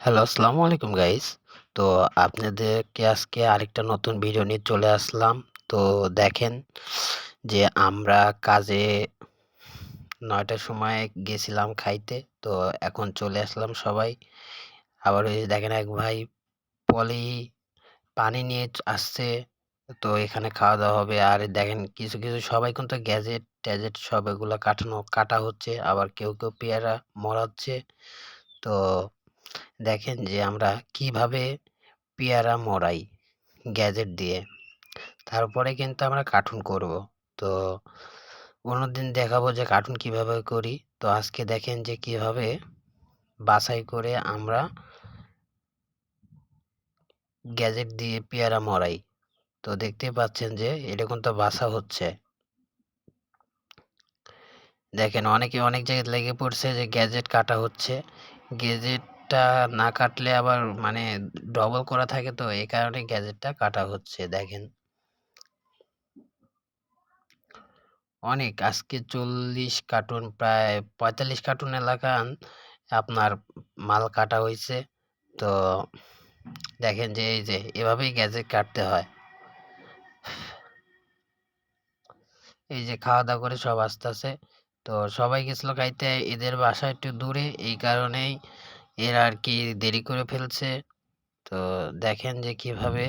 Hello, আসসালামু আলাইকুম guys. তো আপনাদেরকে আজকে আরেকটা নতুন ভিডিও নিয়ে চলে আসলাম। তো দেখেন যে আমরা কাজে নয়টার সময় গেছিলাম খাইতে। তো এখন চলে আসলাম সবাই। আবার ওই দেখেন এক ভাই পলি পানি নিয়ে আসছে। তো এখানে খাওয়া-দাওয়া হবে। আর দেখেন কিছু, কিছু সবাই কিন্তু গ্যাজেট-ট্যাজেট সব এগুলো কাটানো কাটা হচ্ছে। আবার কেউ, কেউ পেয়ারা মরাচ্ছে। তো দেখেন যে আমরা কীভাবে পেয়ারা মরাই গ্যাজেট দিয়ে। তারপরে কিন্তু আমরা কার্টুন করব। তো অন্যদিন দেখাবো যে কার্টুন কীভাবে করি। তো আজকে দেখেন যে কীভাবে বাছাই করে আমরা গ্যাজেট দিয়ে পেয়ারা মরাই। তো দেখতেই পাচ্ছেন যে এরকম তো বাসা হচ্ছে। দেখেন অনেকে অনেক জায়গায় লেগে পড়ছে যে গ্যাজেট কাটা হচ্ছে। গ্যাজেটটা না কাটলে আবার মানে ডবল করা থাকে তো, এই কারণে গ্যাজেটটা কাটা হচ্ছে, দেখেন। অনেক, আজকে ৪০ কার্টুন প্রায় ৪৫ কার্টুন এলাকান আপনার মাল কাটা হইছে। তো দেখেন যে, এই যে, এভাবেই গ্যাজেট কাটতে হয়। এই যে, খাওয়া-দাওয়া করে সব আসতেছে। তো সবাই গেছিল খাইতে, এদের বাসা একটু দূরে, এই কারণেই এরা আর কি দেরি করে ফেলছে। তো দেখেন যে কীভাবে